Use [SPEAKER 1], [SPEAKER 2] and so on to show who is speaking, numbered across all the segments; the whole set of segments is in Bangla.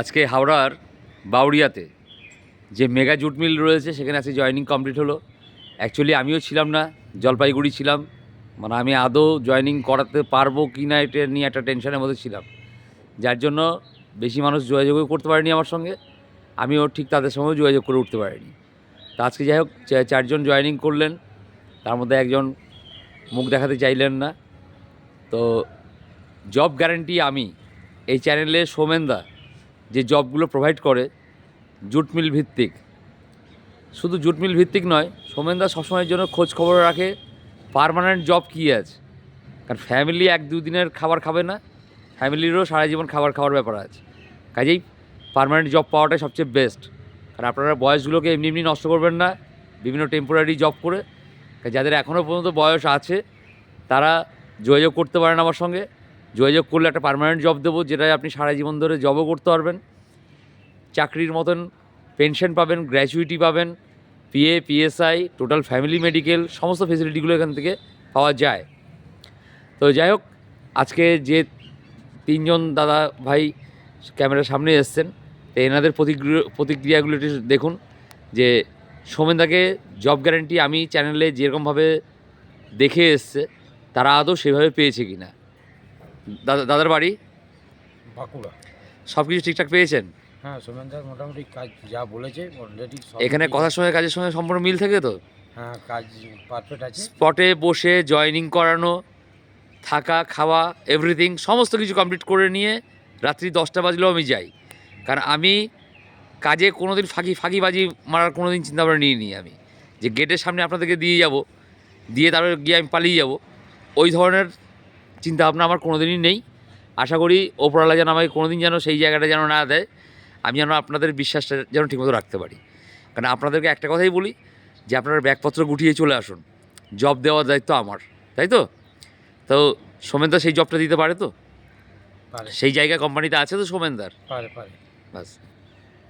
[SPEAKER 1] আজকে হাওড়ার বাউরিয়াতে যে মেগা জুট মিল রয়েছে, সেখানে আজকে জয়েনিং কমপ্লিট হলো। অ্যাকচুয়ালি আমিও ছিলাম না, জলপাইগুড়ি ছিলাম। মানে আমি আদৌ জয়েনিং করাতে পারব কি না, এটা নিয়ে একটা টেনশনের মধ্যে ছিলাম। যার জন্য বেশি মানুষ যোগাযোগও করতে পারেনি আমার সঙ্গে। আমিও ঠিক তাদের সঙ্গেও যোগাযোগ করে উঠতে পারিনি। তো আজকে যাই হোক চারজন জয়েনিং করলেন। তার মধ্যে একজন মুখ দেখাতে চাইলেন না। তো জব গ্যারান্টি আমি। এই চ্যানেলে সোমেনদা যে জবগুলো প্রোভাইড করে, জুট মিল ভিত্তিক। শুধু জুট মিল ভিত্তিক নয় সোমেনদা সবসময়ের জন্য খোঁজ খবর রাখে পারমানেন্ট জব কী আছে? কারণ ফ্যামিলি এক দুদিনের খাবার খাবে না ফ্যামিলিরও সারা জীবন খাবার খাওয়ার ব্যাপার আছে। কাজেই পারমানেন্ট জব পাওয়াটাই সবচেয়ে বেস্ট কারণ আপনারা বয়সগুলোকে এমনি এমনি নষ্ট করবেন না, বিভিন্ন টেম্পোরারি জব করে। যাদের এখনও পর্যন্ত বয়স আছে, তারা যোগাযোগ করতে পারেন আমার সঙ্গে। যোগাযোগ করলে একটা পার্মানেন্ট জব দেবো যেটা আপনি সারা জীবন ধরে জবও করতে পারবেন। চাকরির মতন পেনশন পাবেন গ্র্যাচুইটি পাবেন PA PSI total family medical সমস্ত ফেসিলিটিগুলো এখান থেকে পাওয়া যায়। তো যাই হোক, আজকে যে তিনজন দাদা ভাই ক্যামেরার সামনে এসছেন, তো এনাদের প্রতিক্রিয়া, প্রতিক্রিয়াগুলো একটু দেখুন, যে সোমেনদাকে জব গ্যারান্টি আমি চ্যানেলে যেরকমভাবে দেখে এসছে, তারা আদৌ সেভাবে পেয়েছে কি না দাদা দাদার বাড়ি?
[SPEAKER 2] বাঁকুড়া।
[SPEAKER 1] সব কিছু ঠিকঠাক পেয়েছেন?
[SPEAKER 2] হ্যাঁ সোমেনদার মোটামুটি কাজ যা বলেছে অলরেডি
[SPEAKER 1] এখানে কথার সঙ্গে কাজের সঙ্গে সম্পূর্ণ মিল থাকে তো?
[SPEAKER 2] হ্যাঁ কাজ পারফেক্ট আছে।
[SPEAKER 1] স্পটে বসে জয়েনিং করানো থাকা খাওয়া এভরিথিং সমস্ত কিছু কমপ্লিট করে নিয়ে রাত্রি দশটা বাজলেও আমি যাই। কারণ আমি কাজে কোনো দিন ফাঁকি ফাঁকিবাজি মারার কোনো দিন চিন্তাভাবনা নিয়ে নিই আমি। যে গেটের সামনে আপনাদেরকে দিয়ে যাব দিয়ে তারপরে গিয়ে আমি পালিয়ে যাব। ওই ধরনের চিন্তাভাবনা আমার কোনো দিনই নেই। আশা করি ওপরওয়ালা যেন আমাকে কোনো দিন যেন সেই জায়গাটা যেন না দেয়। আমি যেন আপনাদের বিশ্বাসটা যেন ঠিকমতো রাখতে পারি। কারণ আপনাদেরকে একটা কথাই বলি যে আপনারা ব্যাগপত্র গুটিয়ে চলে আসুন। জব দেওয়ার দায়িত্ব আমার তাই তো? তো সোমেনদা সেই জবটা দিতে পারে তো? সেই জায়গা কোম্পানিতে আছে তো সোমেনদার?
[SPEAKER 2] পারে পারে।
[SPEAKER 1] বাস।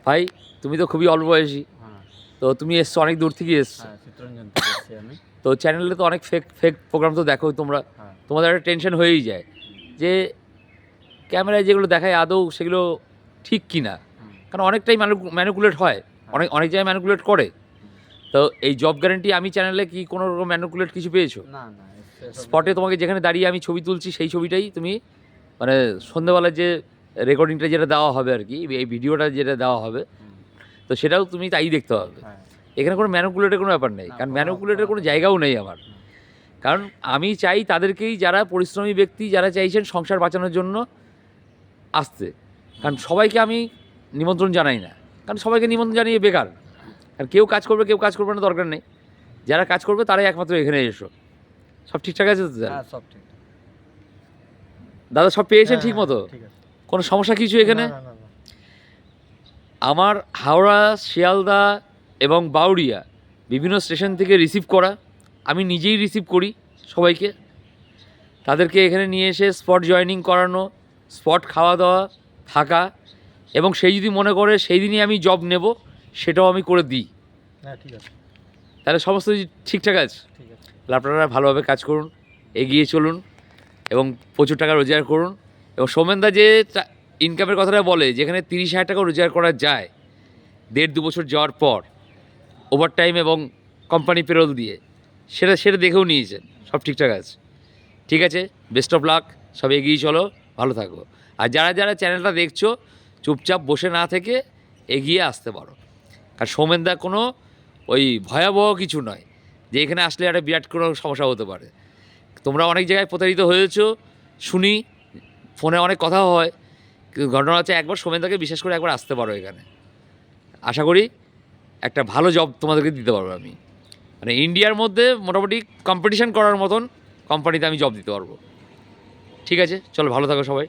[SPEAKER 1] ভাই তুমি তো খুবই অল্প বয়সী।
[SPEAKER 2] হ্যাঁ।
[SPEAKER 1] তো তুমি এসছো অনেক দূর থেকে এসছো।
[SPEAKER 2] হ্যাঁ
[SPEAKER 1] তো চ্যানেলে তো অনেক ফেক ফেক প্রোগ্রাম তো দেখো তোমরা।
[SPEAKER 2] হ্যাঁ।
[SPEAKER 1] তোমাদের একটা টেনশন হয়েই যায় যে ক্যামেরায় যেগুলো দেখায় আদৌ সেগুলো ঠিক কি না কারণ অনেকটাই ম্যানুকুলেট হয়। অনেক অনেক জায়গায় ম্যানুকুলেট করে। তো এই জব গ্যারান্টি আমি চ্যানেলে কি কোনো রকম ম্যানুকুলেট কিছু পেয়েছ?
[SPEAKER 2] না না
[SPEAKER 1] স্পটে তোমাকে যেখানে দাঁড়িয়ে আমি ছবি তুলছি সেই ছবিটাই তুমি মানে সন্ধ্যেবেলার যে রেকর্ডিংটা যেটা দেওয়া হবে আর কি এই ভিডিওটা যেটা দেওয়া হবে তো সেটাও তুমি তাই দেখতে হবে।
[SPEAKER 2] হ্যাঁ।
[SPEAKER 1] এখানে কোনো ম্যানুকুলেটের কোনো ব্যাপার নেই। কারণ ম্যানুকুলেটের কোনো জায়গাও নেই আমার। কারণ আমি চাই তাদেরকেই যারা পরিশ্রমী ব্যক্তি যারা চাইছেন সংসার বাঁচানোর জন্য আসতে। কারণ সবাইকে আমি নিমন্ত্রণ জানাই না। কারণ সবাইকে নিমন্ত্রণ জানিয়ে বেকার। আর কেউ কাজ করবে কেউ কাজ করবে না দরকার নেই। যারা কাজ করবে তারাই একমাত্র এখানে এসো। সব ঠিকঠাক আছে তো
[SPEAKER 2] হ্যাঁ সব ঠিক
[SPEAKER 1] দাদা সব পেয়েছেন
[SPEAKER 2] হ্যাঁ,
[SPEAKER 1] ঠিক মতো? কোনো সমস্যা কিছু এখানে। আমার হাওড়া শিয়ালদা এবং বাউরিয়া বিভিন্ন স্টেশন থেকে রিসিভ করা। আমি নিজেই রিসিভ করি সবাইকে। তাদেরকে এখানে নিয়ে এসে স্পট জয়েনিং করানো স্পট খাওয়া দাওয়া থাকা এবং সেই যদি মনে করে সেই দিনই আমি জব নেব সেটাও আমি করে দিই।
[SPEAKER 2] হ্যাঁ ঠিক আছে।
[SPEAKER 1] তাহলে সমস্ত ঠিকঠাক আছে? আপনারা ভালোভাবে কাজ করুন এগিয়ে চলুন এবং প্রচুর টাকা রোজগার করুন এবং সোমেনদা যে ইনকামের কথাটা বলে যেখানে তিরিশ হাজার টাকা রোজগার করা যায় দেড় দু বছর যাওয়ার পর ওভার টাইম এবং কোম্পানি পেরোল দিয়ে সেটা সেটা দেখেও নিয়েছেন, সব ঠিকঠাক আছে। ঠিক আছে বেস্ট অফ লাক সব এগিয়ে চলো, ভালো থাকো। আর যারা যারা চ্যানেলটা দেখছ, চুপচাপ বসে না থেকে এগিয়ে আসতে পারো। আর সোমেনদা কোনো ওই ভয়াবহ কিছু নয়, যে এখানে আসলে একটা বিরাট কোনো সমস্যা হতে পারে। তোমরা অনেক জায়গায় প্রতারিত হয়েছো, শুনি, ফোনে অনেক কথা হয়, কিন্তু ঘটনা হচ্ছে একবার সোমেনদাকে বিশেষ করে একবার আসতে পারো এখানে। আশা করি একটা ভালো জব তোমাদেরকে দিতে পারব আমি। মানে ইন্ডিয়ার মধ্যে মোটামুটি কম্পিটিশান করার মতন কোম্পানিতে আমি জব দিতে পারব। ঠিক আছে? চলো, ভালো থাকো সবাই।